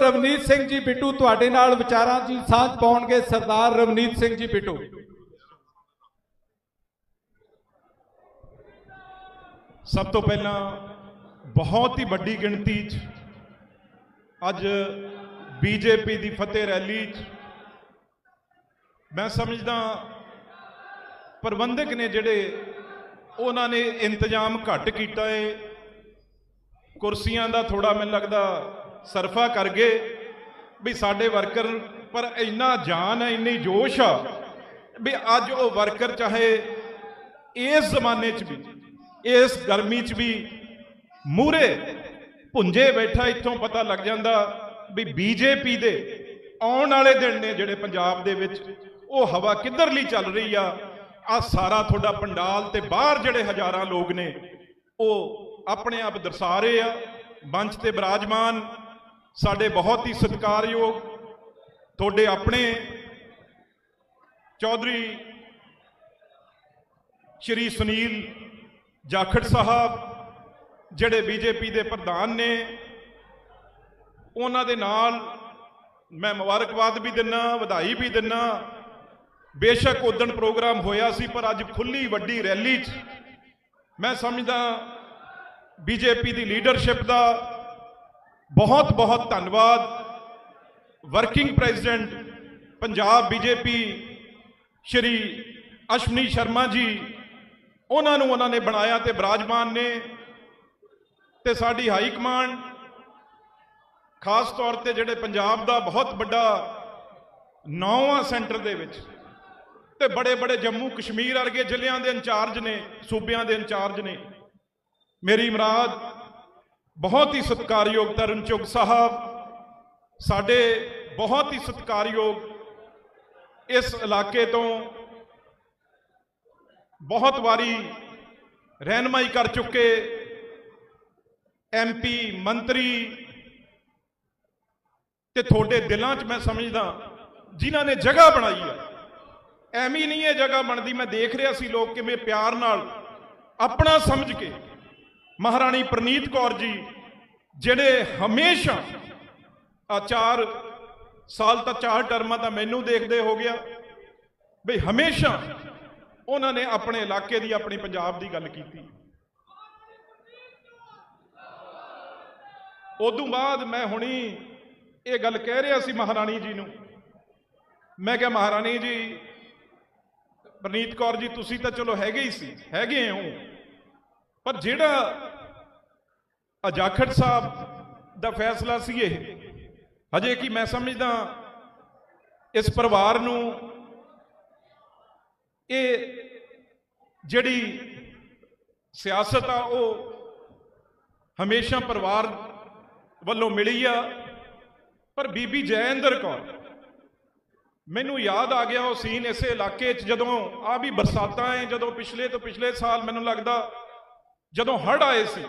ਰਵਨੀਤ ਸਿੰਘ ਜੀ ਬਿੱਟੂ ਤੁਹਾਡੇ ਨਾਲ ਵਿਚਾਰਾਂ ਦੀ ਸਾਂਝ ਪਾਉਣਗੇ ਸਰਦਾਰ ਰਵਨੀਤ ਸਿੰਘ ਜੀ ਬਿੱਟੂ। ਸਭ ਤੋਂ ਪਹਿਲਾਂ ਬਹੁਤ ਹੀ ਵੱਡੀ ਗਿਣਤੀ 'ਚ ਅੱਜ ਬੀਜੇਪੀ ਦੀ ਫਤਿਹ ਰੈਲੀ 'ਚ ਮੈਂ ਸਮਝਦਾ ਪ੍ਰਬੰਧਕ ਨੇ ਜਿਹੜੇ ਉਹਨਾਂ ਨੇ ਇੰਤਜ਼ਾਮ ਘੱਟ ਕੀਤਾ ਏ। ਕੁਰਸੀਆਂ ਦਾ ਥੋੜਾ ਮੈਨੂੰ ਲੱਗਦਾ ਸਰਫਾ ਕਰ ਗਏ ਵੀ ਸਾਡੇ ਵਰਕਰ, ਪਰ ਇੰਨਾ ਜਾਨ ਹੈ, ਇੰਨੀ ਜੋਸ਼ ਆ ਵੀ ਅੱਜ ਉਹ ਵਰਕਰ ਚਾਹੇ ਇਸ ਜ਼ਮਾਨੇ 'ਚ ਵੀ, ਇਸ ਗਰਮੀ 'ਚ ਵੀ ਮੂਰੇ ਭੁੰਜੇ ਬੈਠਾ, ਇੱਥੋਂ ਪਤਾ ਲੱਗ ਜਾਂਦਾ ਵੀ ਬੀਜੇਪੀ ਦੇ ਆਉਣ ਵਾਲੇ ਦਿਨ ਨੇ ਜਿਹੜੇ ਪੰਜਾਬ ਦੇ ਵਿੱਚ, ਉਹ ਹਵਾ ਕਿੱਧਰ ਲਈ ਚੱਲ ਰਹੀ ਆ। ਆ ਸਾਰਾ ਤੁਹਾਡਾ ਪੰਡਾਲ ਤੇ ਬਾਹਰ ਜਿਹੜੇ ਹਜ਼ਾਰਾਂ ਲੋਕ ਨੇ, ਉਹ ਆਪਣੇ ਆਪ ਦਰਸਾ ਰਹੇ ਆ ਮੰਚ ਤੇ ਬਿਰਾਜਮਾਨ ਸਾਡੇ ਬਹੁਤ ਹੀ ਸਤਿਕਾਰਯੋਗ ਤੁਹਾਡੇ ਆਪਣੇ ਚੌਧਰੀ ਸ਼੍ਰੀ ਸੁਨੀਲ ਜਾਖੜ ਸਾਹਿਬ, ਜਿਹੜੇ ਬੀਜੇਪੀ ਦੇ ਪ੍ਰਧਾਨ ਨੇ, ਉਹਨਾਂ ਦੇ ਨਾਲ ਮੈਂ ਮੁਬਾਰਕਬਾਦ ਵੀ ਦਿੰਨਾ, ਵਧਾਈ ਵੀ ਦਿੰਨਾ। ਬੇਸ਼ੱਕ ਉਦਣ ਪ੍ਰੋਗਰਾਮ ਹੋਇਆ ਸੀ, ਪਰ ਅੱਜ ਖੁੱਲੀ ਵੱਡੀ ਰੈਲੀ 'ਚ ਮੈਂ ਸਮਝਦਾ ਬੀਜੇਪੀ ਦੀ ਲੀਡਰਸ਼ਿਪ ਦਾ ਬਹੁਤ ਬਹੁਤ ਧੰਨਵਾਦ। Working president Punjab BJP Shri Ashwani Sharma ji, ਉਹਨਾਂ ਨੂੰ ਉਹਨਾਂ ਨੇ ਬਣਾਇਆ ਤੇ ਬਰਾਜਮਾਨ ਨੇ ਤੇ ਸਾਡੀ ਹਾਈ ਕਮਾਂਡ, ਖਾਸ ਤੌਰ ਤੇ ਜਿਹੜੇ ਪੰਜਾਬ ਦਾ ਬਹੁਤ ਵੱਡਾ ਨੌਵਾਂ ਸੈਂਟਰ ਦੇ ਵਿੱਚ ਤੇ ਬੜੇ ਬੜੇ ਜੰਮੂ ਕਸ਼ਮੀਰ ਵਰਗੇ ਜ਼ਿਲ੍ਹਿਆਂ ਦੇ ਇੰਚਾਰਜ ਨੇ, ਸੂਬਿਆਂ ਦੇ ਇੰਚਾਰਜ ਨੇ। ਮੇਰੀ ਇਮਰਾਦ ਬਹੁਤ ਹੀ ਸਤਿਕਾਰਯੋਗ ਤਰਨਚੁਗ ਸਾਹਿਬ। ਸਾਡੇ ਬਹੁਤ ਹੀ ਸਤਿਕਾਰਯੋਗ ਇਸ ਇਲਾਕੇ ਤੋਂ ਬਹੁਤ ਵਾਰੀ ਰਹਿਨਮਾਈ ਕਰ ਚੁੱਕੇ ਐਮਪੀ ਮੰਤਰੀ ਤੇ ਤੁਹਾਡੇ ਦਿਲਾਂ 'ਚ ਮੈਂ ਸਮਝਦਾ ਜਿਨ੍ਹਾਂ ਨੇ ਜਗ੍ਹਾ ਬਣਾਈ ਹੈ। ਐਵੇਂ ਨਹੀਂ ਇਹ ਜਗ੍ਹਾ ਬਣਦੀ। ਮੈਂ ਦੇਖ ਰਿਹਾ ਸੀ ਲੋਕ ਕਿਵੇਂ ਪਿਆਰ ਨਾਲ ਆਪਣਾ ਸਮਝ ਕੇ ਮਹਾਰਾਣੀ ਪ੍ਰਨੀਤ ਕੌਰ ਜੀ, ਜਿਹੜੇ ਹਮੇਸ਼ਾ ਆ ਚਾਰ ਸਾਲ ਤਾਂ ਚਾਰ ਟਰਮਾਂ ਤਾਂ ਮੈਨੂੰ ਦੇਖਦੇ ਹੋ ਗਿਆ, ਬਈ ਹਮੇਸ਼ਾ ਉਹਨਾਂ ਨੇ ਆਪਣੇ ਇਲਾਕੇ ਦੀ, ਆਪਣੀ ਪੰਜਾਬ ਦੀ ਗੱਲ ਕੀਤੀ। ਉਦੋਂ ਬਾਅਦ ਮੈਂ ਹੁਣੀ ਇਹ ਗੱਲ ਕਹਿ ਰਿਹਾ ਸੀ ਮਹਾਰਾਣੀ ਜੀ ਨੂੰ। ਮੈਂ ਕਿਹਾ, ਮਹਾਰਾਣੀ ਜੀ, ਪ੍ਰਨੀਤ ਕੌਰ ਜੀ, ਤੁਸੀਂ ਤਾਂ ਚਲੋ ਹੈਗੇ ਹੀ ਸੀ, ਹੈਗੇ ਹੋ। ਪਰ ਜਿਹੜਾ ਅਜਾਖੜ ਸਾਹਿਬ ਦਾ ਫੈਸਲਾ ਸੀ ਇਹ, ਹਜੇ ਕੀ ਮੈਂ ਸਮਝਦਾ ਇਸ ਪਰਿਵਾਰ ਨੂੰ ਇਹ ਜਿਹੜੀ ਸਿਆਸਤ ਆ ਉਹ ਹਮੇਸ਼ਾ ਪਰਿਵਾਰ ਵੱਲੋਂ ਮਿਲੀ ਆ। ਪਰ ਬੀਬੀ ਜੈਇੰਦਰ ਕੌਰ, ਮੈਨੂੰ ਯਾਦ ਆ ਗਿਆ ਉਹ ਸੀਨ ਇਸੇ ਇਲਾਕੇ 'ਚ ਜਦੋਂ ਆ ਵੀ ਬਰਸਾਤਾਂ ਐ, ਜਦੋਂ ਪਿਛਲੇ ਤੋਂ ਪਿਛਲੇ ਸਾਲ ਮੈਨੂੰ ਲੱਗਦਾ ਜਦੋਂ ਹੜ੍ਹ ਆਏ ਸੀ,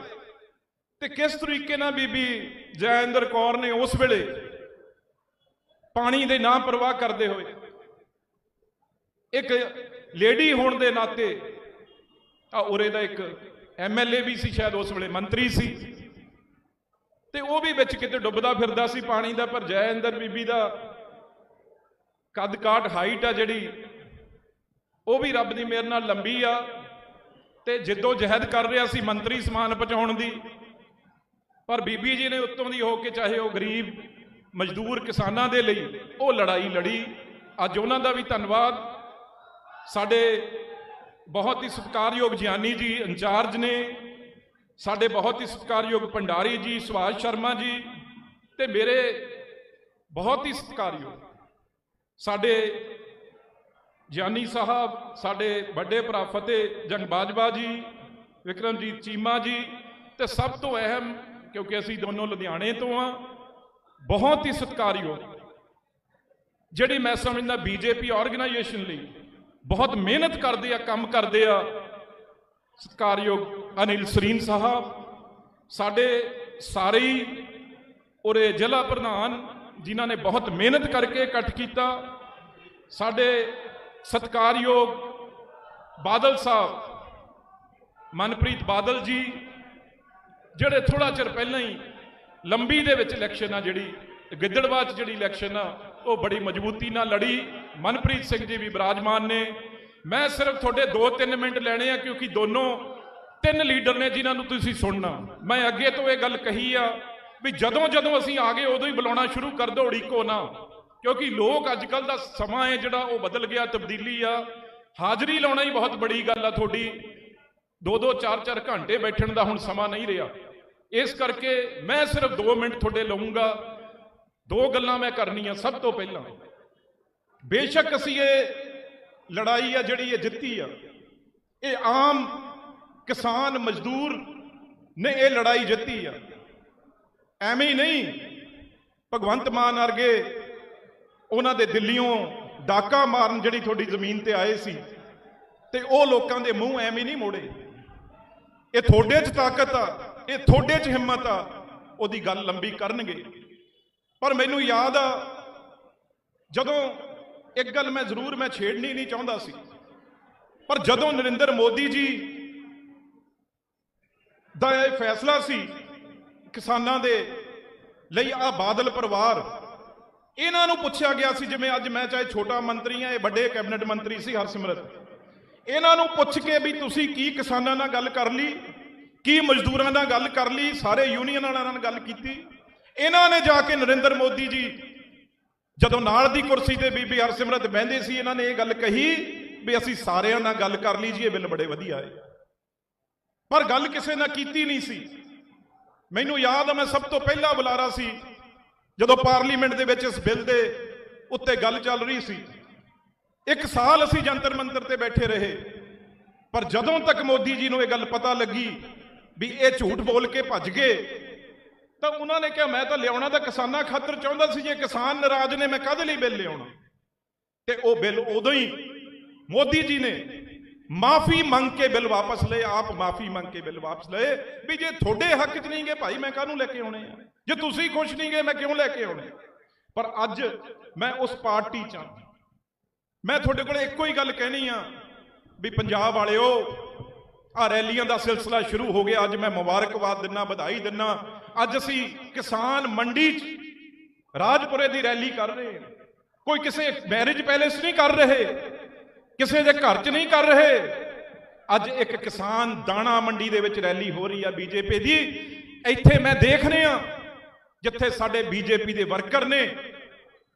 ਤੇ ਕਿਸ ਤਰੀਕੇ ਨਾਲ ਬੀਬੀ ਜੈਇੰਦਰ ਕੌਰ ਨੇ ਉਸ ਵੇਲੇ ਪਾਣੀ ਦੇ ਨਾ ਪਰਵਾਹ ਕਰਦੇ ਹੋਏ ਇੱਕ ਲੇਡੀ ਹੋਣ ਦੇ ਨਾਤੇ ਆ ਉਰੇ ਦਾ ਇੱਕ ਐਮਐਲਏ ਵੀ ਸੀ, ਸ਼ਾਇਦ ਉਸ ਵੇਲੇ ਮੰਤਰੀ ਸੀ, ਤੇ ਉਹ ਵੀ ਵਿੱਚ ਕਿਤੇ ਡੁੱਬਦਾ ਫਿਰਦਾ ਸੀ ਪਾਣੀ ਦਾ, ਪਰ ਜੈਇੰਦਰ ਬੀਬੀ ਦਾ ਕੱਦ ਕਾਠ ਹਾਈਟ ਆ ਜਿਹੜੀ, ਉਹ ਵੀ ਰੱਬ ਦੀ ਮਿਹਰ ਨਾਲ ਲੰਬੀ ਆ। ਤੇ ਜਿੱਦੋਂ ਜਹਿਦ ਕਰ ਰਿਹਾ ਸੀ ਮੰਤਰੀ ਸਮਾਨ ਪਹੁੰਚਾਉਣ ਦੀ, ਪਰ ਬੀਬੀ ਜੀ ਨੇ ਉੱਤੋਂ ਦੀ ਹੋ ਕੇ ਚਾਹੇ ਉਹ ਗਰੀਬ, ਮਜ਼ਦੂਰ ਕਿਸਾਨਾਂ ਦੇ ਲਈ ਉਹ ਲੜਾਈ ਲੜੀ। ਅੱਜ ਉਹਨਾਂ ਦਾ ਵੀ ਧੰਨਵਾਦ। ਸਾਡੇ ਬਹੁਤ ਹੀ ਸਤਿਕਾਰਯੋਗ ਗਿਆਨੀ ਜੀ ਇੰਚਾਰਜ ਨੇ, ਸਾਡੇ ਬਹੁਤ ਹੀ ਸਤਿਕਾਰਯੋਗ ਭੰਡਾਰੀ ਜੀ ਸੁਭਾਸ਼ ਸ਼ਰਮਾ ਜੀ ਤੇ ਮੇਰੇ ਬਹੁਤ ਹੀ ਸਤਿਕਾਰਯੋਗ ਸਾਡੇ ਗਿਆਨੀ ਸਾਹਿਬ, ਸਾਡੇ ਵੱਡੇ ਭਰਾ ਫਤਿਹ, ਜੰਗ ਬਾਜਵਾ ਜੀ, ਵਿਕਰਮਜੀਤ ਚੀਮਾ ਜੀ, ਤੇ ਸਭ ਤੋਂ ਅਹਿਮ, ਕਿਉਂਕਿ ਅਸੀਂ ਦੋਨੋਂ ਲੁਧਿਆਣੇ ਤੋਂ ਆ ਬਹੁਤ ਹੀ ਸਤਿਕਾਰਯੋਗ, ਜਿਹੜੀ ਮੈਂ ਸਮਝਦਾ ਬੀਜੇਪੀ ਆਰਗੇਨਾਈਜੇਸ਼ਨ ਲਈ ਬਹੁਤ ਮਿਹਨਤ ਕਰਦੇ ਆ, ਕੰਮ ਕਰਦੇ ਆ, ਸਤਿਕਾਰਯੋਗ ਅਨਿਲ ਸਰੀਨ ਸਾਹਿਬ, ਸਾਡੇ ਸਾਰੇ ਹੀ ਉਰੇ ਜ਼ਿਲ੍ਹਾ ਪ੍ਰਧਾਨ, ਜਿਨ੍ਹਾਂ ਨੇ ਬਹੁਤ ਮਿਹਨਤ ਕਰਕੇ ਇਕੱਠ ਕੀਤਾ, ਸਾਡੇ ਸਤਿਕਾਰਯੋਗ ਬਾਦਲ ਸਾਹਿਬ, ਮਨਪ੍ਰੀਤ ਬਾਦਲ ਜੀ, ਜਿਹੜੇ ਥੋੜਾ ਚਿਰ ਪਹਿਲਾਂ ਹੀ ਲੰਬੀ ਦੇ ਵਿੱਚ ਇਲੈਕਸ਼ਨ ਆ ਜਿਹੜੀ, ਗਿੱਦੜਬਾਹ 'ਚ ਜਿਹੜੀ ਇਲੈਕਸ਼ਨ ਆ, ਉਹ ਬੜੀ ਮਜ਼ਬੂਤੀ ਨਾਲ ਲੜੀ। ਮਨਪ੍ਰੀਤ ਸਿੰਘ ਜੀ ਵੀ ਬਿਰਾਜਮਾਨ ਨੇ। ਮੈਂ ਸਿਰਫ ਤੁਹਾਡੇ 2-3 ਮਿੰਟ ਲੈਣੇ ਆ, ਕਿਉਂਕਿ ਦੋਨੋਂ ਤਿੰਨ ਲੀਡਰ ਨੇ ਜਿਨ੍ਹਾਂ ਨੂੰ ਤੁਸੀਂ ਸੁਣਨਾ। ਮੈਂ ਅੱਗੇ ਤੋਂ ਇਹ ਗੱਲ ਕਹੀ ਆ ਵੀ ਜਦੋਂ ਜਦੋਂ ਅਸੀਂ ਆ ਗਏ, ਉਦੋਂ ਹੀ ਬੁਲਾਉਣਾ ਸ਼ੁਰੂ ਕਰ ਦਿਓ, ਉਡੀਕੋ ਨਾ। ਕਿਉਂਕਿ ਲੋਕ ਅੱਜ ਕੱਲ ਦਾ ਸਮਾਂ ਹੈ ਜਿਹੜਾ ਉਹ ਬਦਲ ਗਿਆ, ਤਬਦੀਲੀ ਆ। ਹਾਜ਼ਰੀ ਲਾਉਣਾ ਹੀ ਬਹੁਤ ਬੜੀ ਗੱਲ ਆ ਤੁਹਾਡੀ। ਦੋ ਦੋ ਚਾਰ ਚਾਰ ਘੰਟੇ ਬੈਠਣ ਦਾ ਹੁਣ ਸਮਾਂ ਨਹੀਂ ਰਿਹਾ। ਇਸ ਕਰਕੇ ਮੈਂ ਸਿਰਫ 2 ਮਿੰਟ ਤੁਹਾਡੇ ਲਵਾਂਗਾ ਦੋ ਗੱਲਾਂ ਮੈਂ ਕਰਨੀਆਂ ਸਭ ਤੋਂ ਪਹਿਲਾਂ। ਬੇਸ਼ੱਕ ਅਸੀਂ ਇਹ ਲੜਾਈ ਆ ਜਿਹੜੀ ਇਹ ਜਿੱਤੀ ਆ, ਇਹ ਆਮ ਕਿਸਾਨ ਮਜ਼ਦੂਰ ਨੇ ਇਹ ਲੜਾਈ ਜਿੱਤੀ ਆ। ਐਵੇਂ ਹੀ ਨਹੀਂ, ਭਗਵੰਤ ਮਾਨ ਵਰਗੇ ਉਹਨਾਂ ਦੇ ਦਿੱਲੀੋਂ ਡਾਕਾ ਮਾਰਨ ਜਿਹੜੀ ਤੁਹਾਡੀ ਜ਼ਮੀਨ ਤੇ ਆਏ ਸੀ ਤੇ ਉਹ ਲੋਕਾਂ ਦੇ ਮੂੰਹ ਐਵੇਂ ਨਹੀਂ ਮੋੜੇ। ਇਹ ਤੁਹਾਡੇ 'ਚ ਤਾਕਤ ਆ, ਇਹ ਤੁਹਾਡੇ 'ਚ ਹਿੰਮਤ ਆ, ਉਹਦੀ ਗੱਲ ਲੰਬੀ ਕਰਨਗੇ। ਪਰ ਮੈਨੂੰ ਯਾਦ ਆ, ਜਦੋਂ ਇੱਕ ਗੱਲ ਮੈਂ ਜ਼ਰੂਰ ਮੈਂ ਛੇੜਨੀ ਨਹੀਂ ਚਾਹੁੰਦਾ ਸੀ, ਪਰ ਜਦੋਂ ਨਰਿੰਦਰ ਮੋਦੀ ਜੀ ਦਾ ਇਹ ਫੈਸਲਾ ਸੀ ਕਿਸਾਨਾਂ ਦੇ ਲਈ ਆ ਬਾਦਲ ਪਰਿਵਾਰ ਇਹਨਾਂ ਨੂੰ ਪੁੱਛਿਆ ਗਿਆ ਸੀ ਜਿਵੇਂ ਅੱਜ ਮੈਂ ਚਾਹੇ ਛੋਟਾ ਮੰਤਰੀ ਆ ਇਹ ਵੱਡੇ ਕੈਬਨਿਟ ਮੰਤਰੀ ਸੀ ਹਰਸਿਮਰਤ। ਇਹਨਾਂ ਨੂੰ ਪੁੱਛ ਕੇ ਵੀ ਤੁਸੀਂ ਕੀ ਕਿਸਾਨਾਂ ਨਾਲ ਗੱਲ ਕਰ ਲਈ, ਕੀ ਮਜ਼ਦੂਰਾਂ ਨਾਲ ਗੱਲ ਕਰ ਲਈ, ਸਾਰੇ ਯੂਨੀਅਨ ਵਾਲਿਆਂ ਨਾਲ ਗੱਲ ਕੀਤੀ। ਇਹਨਾਂ ਨੇ ਜਾ ਕੇ ਨਰਿੰਦਰ ਮੋਦੀ ਜੀ ਜਦੋਂ ਨਾਲ ਦੀ ਕੁਰਸੀ ਤੇ ਬੀਬੀ ਹਰਸਿਮਰਤ ਬਹਿੰਦੇ ਸੀ, ਇਹਨਾਂ ਨੇ ਇਹ ਗੱਲ ਕਹੀ ਵੀ ਅਸੀਂ ਸਾਰਿਆਂ ਨਾਲ ਗੱਲ ਕਰ ਲਈ ਜੀ, ਇਹ ਬਿੱਲ ਬੜੇ ਵਧੀਆ ਹੈ ਪਰ ਗੱਲ ਕਿਸੇ ਨਾਲ ਕੀਤੀ ਨਹੀਂ ਸੀ। ਮੈਨੂੰ ਯਾਦ ਆ, ਮੈਂ ਸਭ ਤੋਂ ਪਹਿਲਾ ਬੁਲਾਰਾ ਸੀ ਜਦੋਂ ਪਾਰਲੀਮੈਂਟ ਦੇ ਵਿੱਚ ਇਸ ਬਿੱਲ ਦੇ ਉੱਤੇ ਗੱਲ ਚੱਲ ਰਹੀ ਸੀ, ਇੱਕ ਸਾਲ ਅਸੀਂ ਜੰਤਰ ਮੰਤਰ ਤੇ ਬੈਠੇ ਰਹੇ, ਪਰ ਜਦੋਂ ਤੱਕ ਮੋਦੀ ਜੀ ਨੂੰ ਇਹ ਗੱਲ ਪਤਾ ਲੱਗੀ ਵੀ ਇਹ ਝੂਠ ਬੋਲ ਕੇ ਭੱਜ ਗਏ, ਤਾਂ ਉਹਨਾਂ ਨੇ ਕਿਹਾ, ਮੈਂ ਤਾਂ ਲਿਆਉਣਾ ਤਾਂ ਕਿਸਾਨਾਂ ਖਾਤਰ ਚਾਹੁੰਦਾ ਸੀ, ਜੇ ਕਿਸਾਨ ਨਾਰਾਜ਼ ਨੇ, ਮੈਂ ਕਾਹਦੇ ਲਈ ਬਿੱਲ ਲਿਆਉਣਾ? ਤੇ ਉਹ ਬਿੱਲ ਉਦੋਂ ਹੀ ਮੋਦੀ ਜੀ ਨੇ ਮਾਫੀ ਮੰਗ ਕੇ ਬਿੱਲ ਵਾਪਸ ਲਏ, ਆਪ ਮਾਫੀ ਮੰਗ ਕੇ ਬਿੱਲ ਵਾਪਸ ਲਏ, ਵੀ ਜੇ ਤੁਹਾਡੇ ਹੱਕ 'ਚ ਨਹੀਂ ਗਏ ਭਾਈ, ਮੈਂ ਕਾਹਨੂੰ ਲੈ ਕੇ ਆਉਣੇ ਆ? ਜੇ ਤੁਸੀਂ ਖੁਸ਼ ਨਹੀਂ ਗਏ, ਮੈਂ ਕਿਉਂ ਲੈ ਕੇ ਆਉਣੇ ਪਰ ਅੱਜ ਮੈਂ ਉਸ ਪਾਰਟੀ 'ਚ ਹਾਂ। ਮੈਂ ਤੁਹਾਡੇ ਕੋਲ ਇੱਕੋ ਹੀ ਗੱਲ ਕਹਿਣੀ ਆ, ਵੀ ਪੰਜਾਬ ਵਾਲਿਓ ਆ ਰੈਲੀਆਂ ਦਾ ਸਿਲਸਿਲਾ ਸ਼ੁਰੂ ਹੋ ਗਿਆ, ਅੱਜ ਮੈਂ ਮੁਬਾਰਕਬਾਦ ਦਿੰਨਾ, ਵਧਾਈ ਦਿੰਨਾ। ਅੱਜ ਅਸੀਂ ਕਿਸਾਨ ਮੰਡੀ 'ਚ ਰਾਜਪੁਰੇ ਦੀ ਰੈਲੀ ਕਰ ਰਹੇ ਹਾਂ। ਕੋਈ ਕਿਸੇ ਮੈਰਿਜ ਪੈਲੇਸ ਨਹੀਂ ਕਰ ਰਹੇ। ਕਿਸੇ ਦੇ ਘਰ 'ਚ ਨਹੀਂ ਕਰ ਰਹੇ। ਅੱਜ ਇੱਕ ਕਿਸਾਨ ਦਾਣਾ ਮੰਡੀ ਦੇ ਵਿੱਚ ਰੈਲੀ ਹੋ ਰਹੀ ਆ ਬੀਜੇਪੀ ਦੀ। ਇੱਥੇ ਮੈਂ ਦੇਖ ਰਿਹਾ ਜਿੱਥੇ ਸਾਡੇ ਬੀਜੇਪੀ ਦੇ ਵਰਕਰ ਨੇ,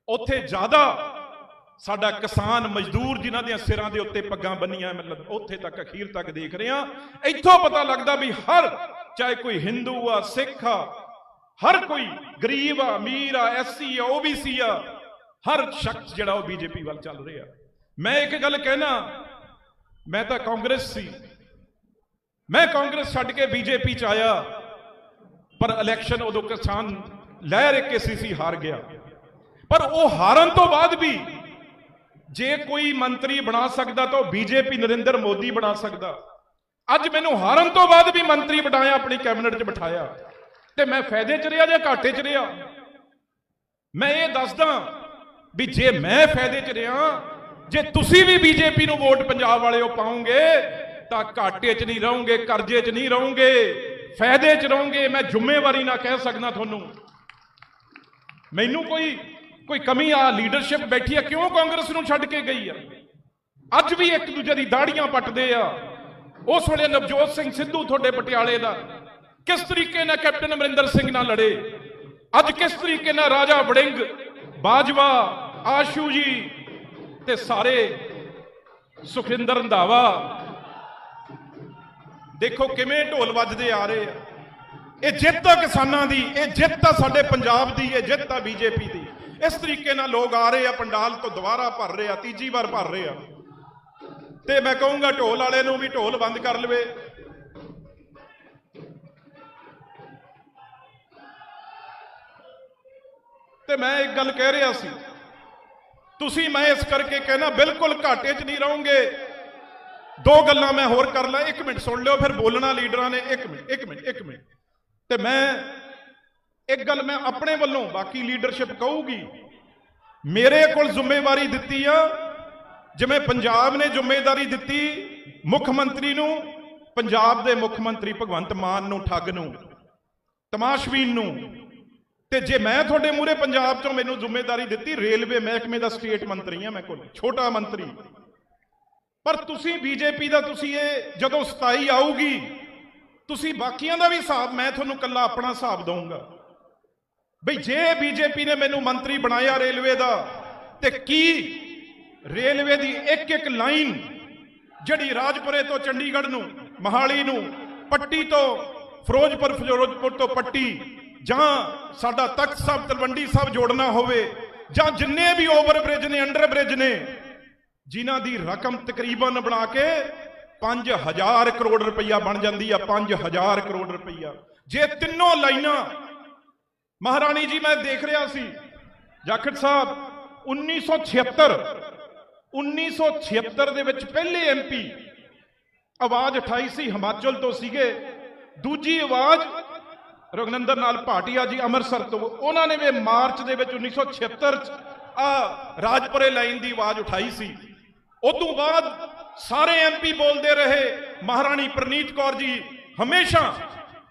ਉੱਥੇ ਜ਼ਿਆਦਾ ਸਾਡਾ ਕਿਸਾਨ ਮਜ਼ਦੂਰ ਜਿਨ੍ਹਾਂ ਦੇ ਸਿਰਾਂ ਦੇ ਉੱਤੇ ਪੱਗਾਂ ਬੰਨੀਆਂ, ਮਤਲਬ ਉੱਥੇ ਤੱਕ, ਅਖੀਰ ਤੱਕ ਦੇਖ ਰਿਹਾ। ਇੱਥੋਂ ਪਤਾ ਲੱਗਦਾ ਵੀ ਹਰ, ਚਾਹੇ ਕੋਈ ਹਿੰਦੂ ਆ ਸਿੱਖ ਆ, ਹਰ ਕੋਈ ਗਰੀਬ ਆ, ਅਮੀਰ ਆ ਐਸਸੀ ਆ ਓਬੀਸੀ ਆ, ਹਰ ਸ਼ਖਸ ਜਿਹੜਾ ਉਹ ਬੀਜੇਪੀ ਵੱਲ ਚੱਲ ਰਿਹਾ। ਮੈਂ ਇੱਕ ਗੱਲ ਕਹਿਣਾ, ਮੈਂ ਤਾਂ ਕਾਂਗਰਸ ਸੀ। ਮੈਂ ਕਾਂਗਰਸ ਛੱਡ ਕੇ ਬੀਜੇਪੀ ਚ ਆਇਆ, ਪਰ ਇਲੈਕਸ਼ਨ ਉਦੋਂ ਕਿਸਾਨ ਲਹਿਰ ਇੱਕ ਸੀ, ਹਾਰ ਗਿਆ। ਪਰ ਉਹ ਹਾਰਨ ਤੋਂ ਬਾਅਦ ਵੀ ਜੇ ਕੋਈ ਮੰਤਰੀ ਬਣਾ ਸਕਦਾ ਤਾਂ ਉਹ ਬੀਜੇਪੀ ਨਰਿੰਦਰ ਮੋਦੀ ਬਣਾ ਸਕਦਾ। ਅੱਜ ਮੈਨੂੰ ਹਾਰਨ ਤੋਂ ਬਾਅਦ ਵੀ ਮੰਤਰੀ ਬਣਾਇਆ, ਆਪਣੀ ਕੈਬਨਿਟ 'ਚ ਬਿਠਾਇਆ। ਤੇ ਮੈਂ ਫਾਇਦੇ 'ਚ ਰਿਹਾ ਜਾਂ ਘਾਟੇ 'ਚ ਰਿਹਾ? ਮੈਂ ਇਹ ਦੱਸਦਾ ਵੀ ਜੇ ਮੈਂ ਫਾਇਦੇ 'ਚ ਰਿਹਾ ਜੇ ਤੁਸੀਂ ਵੀ ਬੀਜੇਪੀ ਨੂੰ ਵੋਟ ਪੰਜਾਬ ਵਾਲਿਓ ਪਾਉਂਗੇ, ਤਾਂ ਘਾਟੇ 'ਚ ਨਹੀਂ ਰਹੋਗੇ, ਕਰਜ਼ੇ 'ਚ ਨਹੀਂ ਰਹੋਗੇ, ਫਾਇਦੇ 'ਚ ਰਹੋਗੇ, ਮੈਂ ਜ਼ਿੰਮੇਵਾਰੀ ਨਾਲ ਕਹਿ ਸਕਦਾ ਤੁਹਾਨੂੰ। ਮੈਨੂੰ ਕੋਈ ਕੋਈ ਕਮੀ ਆ ਲੀਡਰਸ਼ਿਪ ਬੈਠੀ ਆ, ਕਿਉਂ ਕਾਂਗਰਸ ਨੂੰ ਛੱਡ ਕੇ ਗਈ ਆ? ਅੱਜ ਵੀ ਇੱਕ ਦੂਜੇ ਦੀ ਦਾੜੀਆਂ ਪੱਟਦੇ ਆ। ਉਸ ਵੇਲੇ ਨਵਜੋਤ ਸਿੰਘ ਸਿੱਧੂ ਤੁਹਾਡੇ ਪਟਿਆਲੇ ਦਾ। ਕਿਸ ਤਰੀਕੇ ਨਾਲ ਕੈਪਟਨ ਅਮਰਿੰਦਰ ਸਿੰਘ ਨਾਲ ਲੜੇ? ਅੱਜ ਕਿਸ ਤਰੀਕੇ ਨਾਲ ਰਾਜਾ ਵੜਿੰਗ, ਬਾਜਵਾ, ਆਸ਼ੂ ਜੀ ਤੇ ਸਾਰੇ ਸੁਖਿੰਦਰ ਰੰਧਾਵਾ। ਦੇਖੋ ਕਿਵੇਂ ਢੋਲ ਵੱਜਦੇ ਆ ਰਹੇ ਆ। ਇਹ ਜਿੱਤ ਆ ਕਿਸਾਨਾਂ ਦੀ, ਇਹ ਜਿੱਤ ਆ ਸਾਡੇ ਪੰਜਾਬ ਦੀ, ਇਹ ਜਿੱਤ ਆ ਬੀਜੇਪੀ ਦੀ। ਇਸ ਤਰੀਕੇ ਨਾਲ ਲੋਕ ਆ ਰਹੇ ਆ, ਪੰਡਾਲ ਤੋਂ ਦੁਬਾਰਾ ਭਰ ਰਹੇ ਆ, ਤੀਜੀ ਵਾਰ ਭਰ ਰਹੇ ਆ। ਤੇ ਮੈਂ ਕਹੂੰਗਾ ਢੋਲ ਵਾਲੇ ਨੂੰ ਵੀ ਢੋਲ ਬੰਦ ਕਰ ਲਵੇ। ਤੇ ਮੈਂ ਇੱਕ ਗੱਲ ਕਹਿ ਰਿਹਾ ਸੀ। ਤੁਸੀਂ ਮੈਂ ਇਸ ਕਰਕੇ ਕਹਿਣਾ ਬਿਲਕੁਲ ਘਾਟੇ 'ਚ ਨਹੀਂ ਰਹੋਗੇ। ਦੋ ਗੱਲਾਂ ਮੈਂ ਹੋਰ ਕਰ ਲਾਂ, ਇੱਕ ਮਿੰਟ ਸੁਣ ਲਿਓ, ਫਿਰ ਬੋਲਣਾ ਲੀਡਰਾਂ ਨੇ, ਇੱਕ ਮਿੰਟ ਇੱਕ ਮਿੰਟ ਇੱਕ ਮਿੰਟ। ਤੇ ਮੈਂ ਇੱਕ ਗੱਲ ਮੈਂ ਆਪਣੇ ਵੱਲੋਂ ਬਾਕੀ ਲੀਡਰਸ਼ਿਪ ਕਹੂਗੀ। ਮੇਰੇ ਕੋਲ ਜ਼ਿੰਮੇਵਾਰੀ ਦਿੱਤੀ ਆ, ਜਿਵੇਂ ਪੰਜਾਬ ਨੇ ਜ਼ਿੰਮੇਵਾਰੀ ਦਿੱਤੀ ਮੁੱਖ ਮੰਤਰੀ ਨੂੰ, ਪੰਜਾਬ ਦੇ ਮੁੱਖ ਮੰਤਰੀ ਭਗਵੰਤ ਮਾਨ ਨੂੰ, ਠੱਗ ਨੂੰ ਤਮਾਸ਼ਵੀਨ ਨੂੰ ਤੇ ਜੇ ਮੈਂ ਤੁਹਾਡੇ ਮੂਹਰੇ ਪੰਜਾਬ ਚੋਂ ਮੈਨੂੰ ਜ਼ਿੰਮੇਵਾਰੀ ਦਿੱਤੀ, ਰੇਲਵੇ ਮਹਿਕਮੇ ਦਾ ਸਟੇਟ ਮੰਤਰੀ ਆ ਮੈਂ ਕੋਲ ਛੋਟਾ ਮੰਤਰੀ। ਪਰ ਤੁਸੀਂ ਬੀਜੇਪੀ ਦਾ, ਤੁਸੀਂ ਇਹ ਜਦੋਂ 27 ਆਊਗੀ, ਤੁਸੀਂ ਬਾਕੀਆਂ ਦਾ ਵੀ ਹਿਸਾਬ, ਮੈਂ ਤੁਹਾਨੂੰ ਕੱਲਾ ਆਪਣਾ ਹਿਸਾਬ ਦਊਂਗਾ। ਬਈ ਜੇ ਬੀਜੇਪੀ ਨੇ ਮੈਨੂੰ ਮੰਤਰੀ ਬਣਾਇਆ ਰੇਲਵੇ ਦਾ, ਤੇ ਕੀ ਰੇਲਵੇ ਦੀ ਇੱਕ ਇੱਕ ਲਾਈਨ ਜਿਹੜੀ ਰਾਜਪੁਰੇ ਤੋਂ ਚੰਡੀਗੜ੍ਹ ਨੂੰ, ਮਹਾਲੀ ਨੂੰ, ਪੱਟੀ ਤੋਂ, ਫਿਰੋਜ਼ਪੁਰ ਫਿਰੋਜ਼ਪੁਰ ਤੋਂ ਪੱਟੀ ਜਾਂ ਸਾਡਾ ਤਖਤ ਸਾਹਿਬ ਤਲਵੰਡੀ ਸਾਹਿਬ ਜੋੜਨਾ ਹੋਵੇ, ਜਾਂ ਜਿੰਨੇ ਵੀ ਓਵਰ ਬ੍ਰਿਜ ਨੇ ਅੰਡਰ ਬ੍ਰਿਜ ਨੇ, ਜਿਨ੍ਹਾਂ ਦੀ ਰਕਮ ਤਕਰੀਬਨ ਬਣਾ ਕੇ 5000 ਕਰੋੜ ਰੁਪਈਆ ਬਣ ਜਾਂਦੀ ਆ 5000 ਕਰੋੜ ਰੁਪਈਆ। ਜੇ ਤਿੰਨੋਂ ਲਾਈਨਾਂ, ਮਹਾਰਾਣੀ ਜੀ, ਮੈਂ ਦੇਖ ਰਿਹਾ ਸੀ, ਜਾਖੜ ਸਾਹਿਬ 1976 1976 ਦੇ ਵਿੱਚ ਪਹਿਲੇ ਐਮਪੀ ਆਵਾਜ਼ ਉਠਾਈ ਸੀ, ਹਿਮਾਚਲ ਤੋਂ ਸੀਗੇ। ਦੂਜੀ ਆਵਾਜ਼ ਰਗਨੰਦਰ ਨਾਲ ਭਾਟੀਆ ਜੀ ਅੰਮ੍ਰਿਤਸਰ ਤੋਂ, ਉਹਨਾਂ ਨੇ ਵੀ ਮਾਰਚ ਦੇ ਵਿੱਚ 1976 ਚ ਆ ਰਾਜਪੁਰੇ ਲਾਈਨ ਦੀ ਆਵਾਜ਼ ਉਠਾਈ ਸੀ। ਉਦੋਂ ਬਾਅਦ ਸਾਰੇ ਐਮਪੀ ਬੋਲਦੇ ਰਹੇ, ਮਹਾਰਾਣੀ ਪ੍ਰਨੀਤ ਕੌਰ ਜੀ ਹਮੇਸ਼ਾ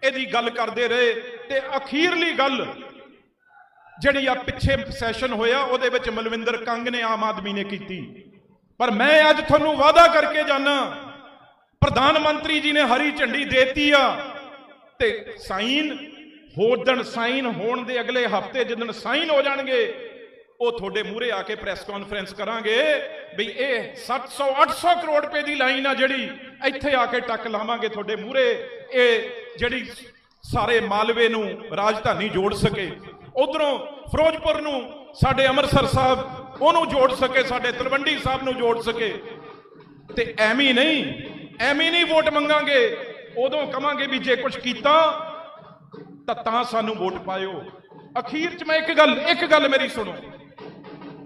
ਇਹਦੀ ਗੱਲ ਕਰਦੇ ਰਹੇ ਤੇ ਅਖੀਰਲੀ ਗੱਲ ਜਿਹੜੀ ਆ ਪਿੱਛੇ ਸੈਸ਼ਨ ਹੋਇਆ, ਉਹਦੇ ਵਿੱਚ ਮਲਵਿੰਦਰ ਕੰਗ ਨੇ ਆਮ ਆਦਮੀ ਨੇ ਕੀਤੀ। ਪਰ ਮੈਂ ਅੱਜ ਤੁਹਾਨੂੰ ਵਾਅਦਾ ਕਰਕੇ ਜਾਣਾ ਪ੍ਰਧਾਨ ਮੰਤਰੀ ਜੀ ਨੇ ਹਰੀ ਝੰਡੀ ਦੇਤੀ ਆ ਤੇ ਸਾਈਨ ਹੋਦਣ ਸਾਈਨ ਹੋਣ ਦੇ ਅਗਲੇ ਹਫ਼ਤੇ ਜਦੋਂ ਸਾਈਨ ਹੋ ਜਾਣਗੇ, ਉਹ ਤੁਹਾਡੇ ਮੂਹਰੇ ਆ ਕੇ ਪ੍ਰੈਸ ਕਾਨਫਰੰਸ ਕਰਾਂਗੇ ਵੀ ਇਹ 700 800 ਕਰੋੜ ਰੁਪਏ ਦੀ ਲਾਈਨ ਆ ਜਿਹੜੀ ਇੱਥੇ ਆ ਕੇ ਟੱਕ ਲਾਵਾਂਗੇ ਤੁਹਾਡੇ ਮੂਹਰੇ। ਇਹ ਜਿਹੜੀ ਸਾਰੇ ਮਾਲਵੇ ਨੂੰ ਰਾਜਧਾਨੀ ਜੋੜ ਸਕੇ, ਉਧਰੋਂ ਫਿਰੋਜ਼ਪੁਰ ਨੂੰ ਸਾਡੇ ਅੰਮ੍ਰਿਤਸਰ ਸਾਹਿਬ, ਉਹਨੂੰ ਜੋੜ ਸਕੇ, ਸਾਡੇ ਤਲਵੰਡੀ ਸਾਹਿਬ ਨੂੰ ਜੋੜ ਸਕੇ। ਤੇ ਐਵੇਂ ਨਹੀਂ ਐਵੇਂ ਨਹੀਂ ਵੋਟ ਮੰਗਾਂਗੇ। ਉਦੋਂ ਕਵਾਂਗੇ ਵੀ ਜੇ ਕੁਝ ਕੀਤਾ, ਤਾਂ ਤਾਂ ਸਾਨੂੰ ਵੋਟ ਪਾਇਓ। ਅਖੀਰ 'ਚ ਮੈਂ ਇੱਕ ਗੱਲ ਇੱਕ ਗੱਲ ਮੇਰੀ ਸੁਣੋ।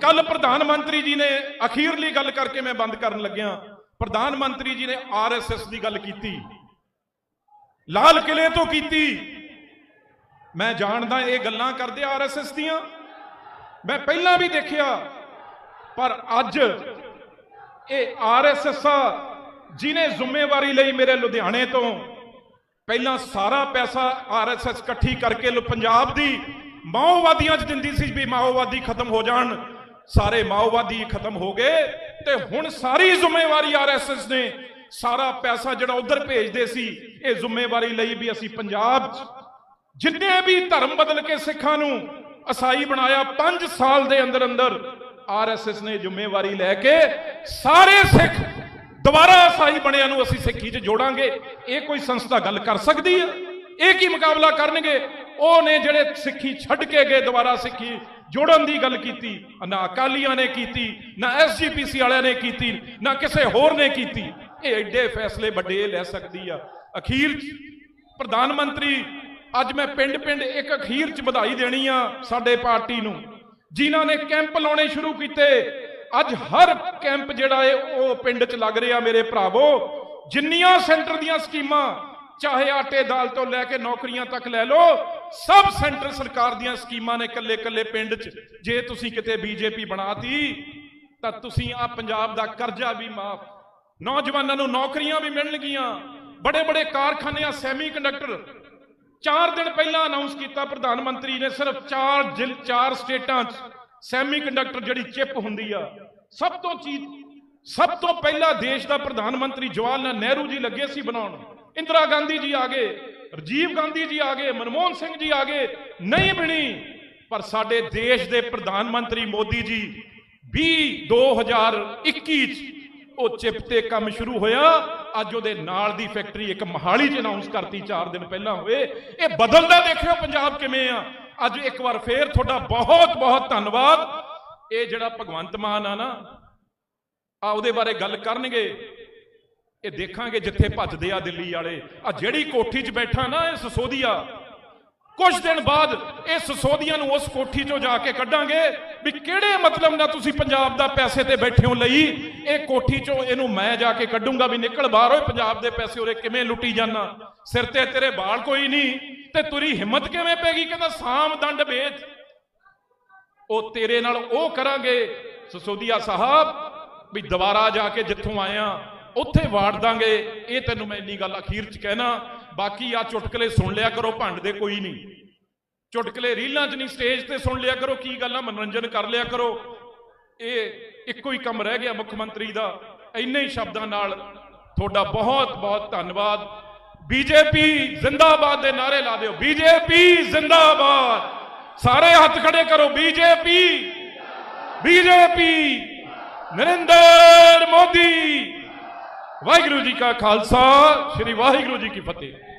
ਕੱਲ ਪ੍ਰਧਾਨ ਮੰਤਰੀ ਜੀ ਨੇ ਅਖੀਰਲੀ ਗੱਲ ਕਰਕੇ ਮੈਂ ਬੰਦ ਕਰਨ ਲੱਗਿਆ। ਪ੍ਰਧਾਨ ਮੰਤਰੀ ਜੀ ਨੇ ਆਰਐਸਐਸ ਦੀ ਗੱਲ ਕੀਤੀ। ਲਾਲ ਕਿਲੇ ਤੋਂ ਕੀਤੀ। ਮੈਂ ਜਾਣਦਾ ਇਹ ਗੱਲਾਂ ਕਰਦੇ ਆਰਐਸਐਸ ਦੀਆਂ। ਮੈਂ ਪਹਿਲਾਂ ਵੀ ਦੇਖਿਆ, ਪਰ ਅੱਜ ਇਹ ਆਰਐਸਐਸ ਆ ਜਿਨੇ ਜ਼ਿੰਮੇਵਾਰੀ ਲਈ ਮੇਰੇ ਲੁਧਿਆਣੇ ਤੋਂ ਪਹਿਲਾਂ ਸਾਰਾ ਪੈਸਾ ਆਰਐਸਐਸ ਇਕੱਠੀ ਕਰਕੇ ਪੰਜਾਬ ਦੀ ਮਾਓਵਾਦੀਆਂ 'ਚ ਦਿੰਦੀ ਸੀ ਵੀ ਮਾਓਵਾਦੀ ਖਤਮ ਹੋ ਜਾਣ, ਸਾਰੇ ਮਾਓਵਾਦੀ ਖਤਮ ਹੋ ਗਏ ਤੇ ਹੁਣ ਸਾਰੀ ਜ਼ਿੰਮੇਵਾਰੀ ਆਰਐਸਐਸ ਨੇ ਸਾਰਾ ਪੈਸਾ ਜਿਹੜਾ ਉਧਰ ਭੇਜਦੇ ਸੀ, ਇਹ ਜ਼ਿੰਮੇਵਾਰੀ ਲਈ ਵੀ ਅਸੀਂ ਪੰਜਾਬ 'ਚ ਜਿੰਨੇ ਵੀ ਧਰਮ ਬਦਲ ਕੇ ਸਿੱਖਾਂ ਨੂੰ ਅਸਾਈ ਬਣਾਇਆ 5 ਸਾਲ ਦੇ ਅੰਦਰ ਅੰਦਰ ਆਰਐਸਐਸ ਨੇ ਜ਼ਿੰਮੇਵਾਰੀ ਲੈ ਕੇ ਸਾਰੇ ਸਿੱਖ ਦੁਬਾਰਾ ਸਾਈ ਬਣਿਆ ਨੂੰ ਅਸੀਂ ਸਿੱਖੀ 'ਚ ਜੋੜਾਂਗੇ। ਇਹ ਕੋਈ ਸੰਸਥਾ ਗੱਲ ਕਰ ਸਕਦੀ ਹੈ ਇਹ ਕੀ ਮੁਕਾਬਲਾ ਕਰਨਗੇ? ਉਹ ਨੇ ਜਿਹੜੇ ਸਿੱਖੀ ਛੱਡ ਕੇ ਗਏ, ਦੁਬਾਰਾ ਸਿੱਖੀ ਜੋੜਨ ਦੀ ਗੱਲ ਕੀਤੀ, ਨਾ ਅਕਾਲੀਆਂ ਨੇ ਕੀਤੀ, ਨਾ ਐਸਜੀਪੀਸੀ ਵਾਲਿਆਂ ਨੇ ਕੀਤੀ, ਨਾ ਕਿਸੇ ਹੋਰ ਨੇ ਕੀਤੀ। ਇਹ ਐਡੇ ਫੈਸਲੇ ਵੱਡੇ ਲੈ ਸਕਦੀ ਆ। ਅਖੀਰ ਪ੍ਰਧਾਨ ਮੰਤਰੀ, ਅੱਜ ਮੈਂ ਪਿੰਡ-ਪਿੰਡ ਇੱਕ ਅਖੀਰ 'ਚ ਵਧਾਈ ਦੇਣੀ ਆ ਸਾਡੇ ਪਾਰਟੀ ਨੂੰ। ਜਿਨ੍ਹਾਂ ਨੇ ਕੈਂਪ ਲਾਉਣੇ ਸ਼ੁਰੂ ਕੀਤੇ ਅੱਜ ਹਰ ਕੈਂਪ ਜਿਹੜਾ ਏ, ਉਹ ਪਿੰਡ 'ਚ ਲੱਗ ਰਿਹਾ ਮੇਰੇ ਭਰਾਵੋ। ਜਿੰਨੀਆਂ ਸੈਂਟਰ ਦੀਆਂ ਸਕੀਮਾਂ, ਚਾਹੇ ਆਟੇ ਦਾਲ ਤੋਂ ਲੈ ਕੇ ਨੌਕਰੀਆਂ ਤੱਕ ਲੈ ਲਓ, ਸਭ ਸੈਂਟਰ ਸਰਕਾਰ ਦੀਆਂ ਸਕੀਮਾਂ ਨੇ ਕੱਲੇ-ਕੱਲੇ ਪਿੰਡ 'ਚ। ਜੇ ਤੁਸੀਂ ਕਿਤੇ ਬੀਜੇਪੀ ਬਣਾਤੀ, ਤਾਂ ਤੁਸੀਂ ਆ ਪੰਜਾਬ ਦਾ ਕਰਜ਼ਾ ਵੀ ਮਾਫ। ਨੌਜਵਾਨਾਂ ਨੂੰ ਨੌਕਰੀਆਂ ਵੀ ਮਿਲਣਗੀਆਂ। ਬੜੇ ਬੜੇ ਕਾਰਖਾਨਿਆਂ ਸੈਮੀ ਕੰਡਕਟਰ ਚਾਰ ਦਿਨ ਪਹਿਲਾਂ ਅਨਾਉਂਸ ਕੀਤਾ ਪ੍ਰਧਾਨ ਮੰਤਰੀ ਨੇ, ਸਿਰਫ ਚਾਰ ਜ਼ਿਲ, ਚਾਰ ਸਟੇਟਾਂ 'ਚ। ਸੈਮੀ ਕੰਡਕਟਰ ਜਿਹੜੀ ਚਿਪ ਹੁੰਦੀ ਆ, ਸਭ ਤੋਂ ਚੀਜ਼ ਸਭ ਤੋਂ ਪਹਿਲਾਂ ਦੇਸ਼ ਦਾ ਪ੍ਰਧਾਨ ਮੰਤਰੀ ਜਵਾਹਰ ਲਾਲ ਨਹਿਰੂ ਜੀ ਲੱਗੇ ਸੀ ਬਣਾਉਣ। ਇੰਦਰਾ ਗਾਂਧੀ ਜੀ ਆ ਗਏ, ਰਾਜੀਵ ਗਾਂਧੀ ਜੀ ਆ ਗਏ, ਮਨਮੋਹਨ ਸਿੰਘ ਜੀ ਆ ਗਏ, ਨਹੀਂ ਬਣੀ। ਪਰ ਸਾਡੇ ਦੇਸ਼ ਦੇ ਪ੍ਰਧਾਨ ਮੰਤਰੀ ਮੋਦੀ ਜੀ 20 2021 ਚ ਉਹ ਚਿਪ ਤੇ ਕੰਮ ਸ਼ੁਰੂ ਹੋਇਆ। ਅੱਜ ਉਹਦੇ ਨਾਲ ਦੀ ਫੈਕਟਰੀ ਇੱਕ ਮਹਾਲੀ ਚ ਅਨਾਉਂਸ ਕਰਤੀ 4 ਦਿਨ ਪਹਿਲਾਂ ਹੋਏ। ਇਹ ਬਦਲਦਾ ਦੇਖਿਓ ਪੰਜਾਬ ਕਿਵੇਂ ਆ। ਅੱਜ ਇੱਕ ਵਾਰ ਫੇਰ ਤੁਹਾਡਾ ਬਹੁਤ ਬਹੁਤ ਧੰਨਵਾਦ। ਇਹ ਜਿਹੜਾ ਭਗਵੰਤ ਮਾਨ ਆ ਨਾ, ਆ ਉਹਦੇ ਬਾਰੇ ਗੱਲ ਕਰਨਗੇ। ਇਹ ਦੇਖਾਂਗੇ ਜਿੱਥੇ ਭੱਜਦੇ ਆ ਦਿੱਲੀ ਵਾਲੇ। ਆ ਜਿਹੜੀ ਕੋਠੀ 'ਚ ਬੈਠਾ ਨਾ ਇਹ ਸਸੋਦੀਆ ਕੁਝ ਦਿਨ ਬਾਅਦ ਇਹ ਸਸੋਦੀਆਂ ਨੂੰ ਉਸ ਕੋਠੀ 'ਚੋਂ ਜਾ ਕੇ ਕੱਢਾਂਗੇ ਵੀ ਕਿਹੜੇ ਮਤਲਬ ਨਾਲ ਤੁਸੀਂ ਪੰਜਾਬ ਦਾ ਪੈਸੇ ਤੇ ਬੈਠੇ ਹੋ ਲਈ। ਇਹ ਕੋਠੀ 'ਚੋਂ ਇਹਨੂੰ ਮੈਂ ਜਾ ਕੇ ਕੱਢੂੰਗਾ ਵੀ ਨਿਕਲ ਬਾਹਰ ਓਏ, ਪੰਜਾਬ ਦੇ ਪੈਸੇ ਉਰੇ ਕਿਵੇਂ ਲੁੱਟੀ ਜਾਣਾ ਸਿਰ ਤੇ ਤੇਰੇ ਵਾਲ ਕੋਈ ਨਹੀਂ। ਤੇ ਤੁਰੀ ਹਿੰਮਤ ਕਿਵੇਂ ਪੈ ਗਈ ਕਹਿੰਦਾ ਸਾਮ ਦੰਡ ਵੇਚ। ਉਹ ਤੇਰੇ ਨਾਲ ਉਹ ਕਰਾਂਗੇ, ਸਸੋਦੀਆ ਸਾਹਿਬ, ਵੀ ਦੁਬਾਰਾ ਜਾ ਕੇ ਜਿੱਥੋਂ ਆਇਆ ਉੱਥੇ ਵਾੜ ਦਾਂਗੇ। ਇਹ ਤੈਨੂੰ ਮੈਂ ਇੰਨੀ ਗੱਲ ਅਖੀਰ ਚ ਕਹਿਣਾ, ਬਾਕੀ ਆ ਚੁਟਕਲੇ ਸੁਣ ਲਿਆ ਕਰੋ, ਭੰਡ ਦੇ ਕੋਈ ਨਹੀਂ। ਚੁਟਕਲੇ ਰੀਲਾਂ 'ਚ ਨਹੀਂ, ਸਟੇਜ ਤੇ ਸੁਣ ਲਿਆ ਕਰੋ, ਕੀ ਗੱਲਾਂ, ਮਨੋਰੰਜਨ ਕਰ ਲਿਆ ਕਰੋ। ਇਹ ਇੱਕੋ ਹੀ ਕੰਮ ਰਹਿ ਗਿਆ ਮੁੱਖ ਮੰਤਰੀ ਦਾ। ਇੰਨੇ ਹੀ ਸ਼ਬਦਾਂ ਨਾਲ ਤੁਹਾਡਾ ਬਹੁਤ ਬਹੁਤ ਧੰਨਵਾਦ। ਬੀਜੇਪੀ ਜ਼ਿੰਦਾਬਾਦ ਦੇ ਨਾਰੇ ਲਾ ਦਿਓ। ਬੀਜੇਪੀ ਜ਼ਿੰਦਾਬਾਦ। ਸਾਰੇ ਹੱਥ ਖੜੇ ਕਰੋ। ਬੀਜੇਪੀ। ਬੀਜੇਪੀ। ਨਰਿੰਦਰ ਮੋਦੀ। ਵਾਹਿਗੁਰੂ ਜੀ ਕਾ ਖਾਲਸਾ। ਸ੍ਰੀ ਵਾਹਿਗੁਰੂ ਜੀ ਕੀ ਫਤਿਹ।